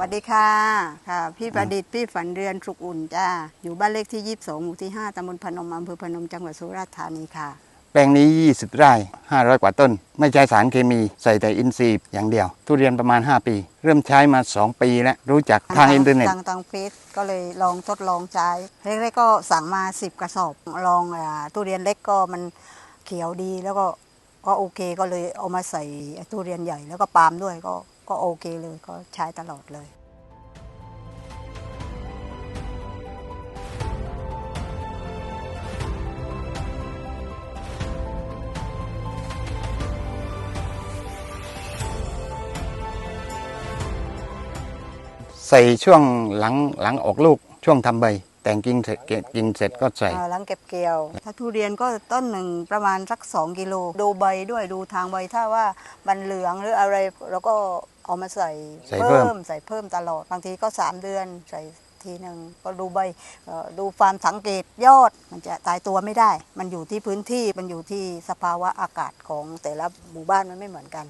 วัสดีค่ะ ค่ะ พี่ประดิษฐ์พี่ฝันเรือนสุขอุ่นจ้า อยู่บ้านเลขที่ 22 หมู่ที่ 5ตำบลพนมอำเภอพนมจังหวัดสุราษฎร์ธานีค่ะ แปลงนี้ 20 ไร่ 500 กว่าต้น ไม่ใช้สารเคมีใส่แต่อินทรีย์อย่างเดียว ทุเรียนประมาณ 5 ปี เริ่มใช้มา 2 ปีแล้ว รู้จักทางอินเทอร์เน็ต ทางทางเฟซก็เลยลองทดลองใช้เล็กๆก็สั่งมา 10 กระสอบ ลองอ่าทุเรียนเล็กก็มันเขียวดีแล้วก็ก็โอเคก็เลยเอามาใส่ทุเรียนใหญ่แล้วก็ปาล์มด้วยก็ ก็โอเคเลยก็ใช้ตลอดเลย ใส่ช่วงหลังหลังออกลูกช่วงทำใบ แต่งกิ่งเสร็จกิ่งเสร็จก็ใส่ อ่าหลังเก็บเกี่ยว ถ้าทุเรียนก็ต้นหนึ่งประมาณสัก 2 กิโล ดูใบด้วยดูทางใบถ้าว่ามันเหลืองหรืออะไรเราก็ เอามาใส่ใส่เพิ่มใส่เพิ่มตลอดบางทีก็3เดือนใส่ทีหนึ่งก็ดูใบเอ่อดูความสังเกตยอดมันจะตายตัวไม่ได้ มันอยู่ที่พื้นที่มันอยู่ที่สภาวะอากาศของแต่ละหมู่บ้านมันไม่เหมือนกัน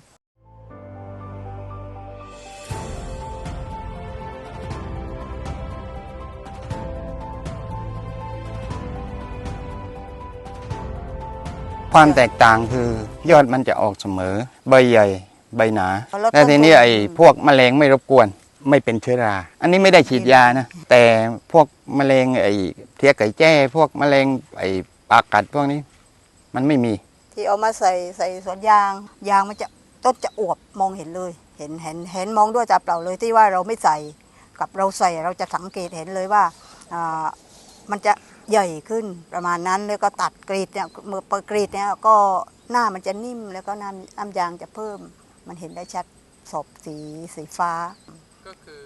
ความแตกต่างคือยอดมันจะออกเสมอ ใบใหญ่ ใบหนาแล้วและทีนี้ต้นทุนไอ้พวกแมลงไม่รบกวน ไม่เป็นเชื้อรา อันนี้ไม่ได้ฉีดยานะ แต่พวกแมลงไอ้เทียไก่แจ้ พวกแมลงไอ้ปากกัดพวกนี้ มันไม่มี ที่เอามาใส่ใส่สวนยาง ยางมันจะต้นจะอวบมองเห็นเลย เห็นเห็นเห็นมองด้วยจับเปล่าเลยที่ว่าเราไม่ใส่กับเราใส่เราจะสังเกตเห็นเลยว่าอ่ามันจะใหญ่ขึ้นประมาณนั้นแล้วก็ตัดกรีดเนี่ยเมื่อเปิดกรีดเนี่ยก็หน้ามันจะนิ่มแล้วก็น้ำน้ำยางจะเพิ่ม มันเห็นได้ชัดศพสีสีฟ้า ก็คือ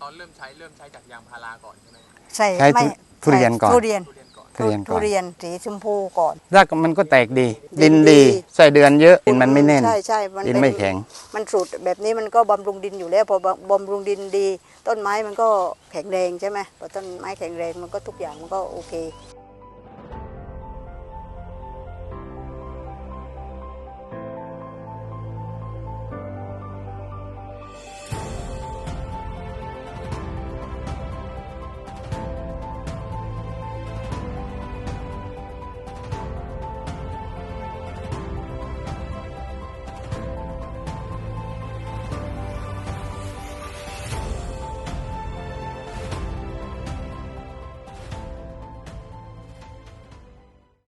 ตอนเริ่มใช้เริ่มใช้จากยางพาราก่อนใช่ไหมใส่ใช้ไม่ทุเรียนก่อนทุเรียนทุเรียนก่อนทุเรียนก่อนทุเรียนสีชมพูก่อน รากมันก็แตกดี ดิดินนดี ดีใส่เดือนเยอะดินมันไม่แน่น ใช่ใช่มันดินเป็นไม่แข็ง มันสูตรแบบนี้มันก็บำรุงดินอยู่แล้วพอบำบำรุงดินดี ต้นไม้มันก็แข็งแรงใช่ไหมพอต้นไม้แข็งแรงมันก็ทุกอย่างมันก็โอเค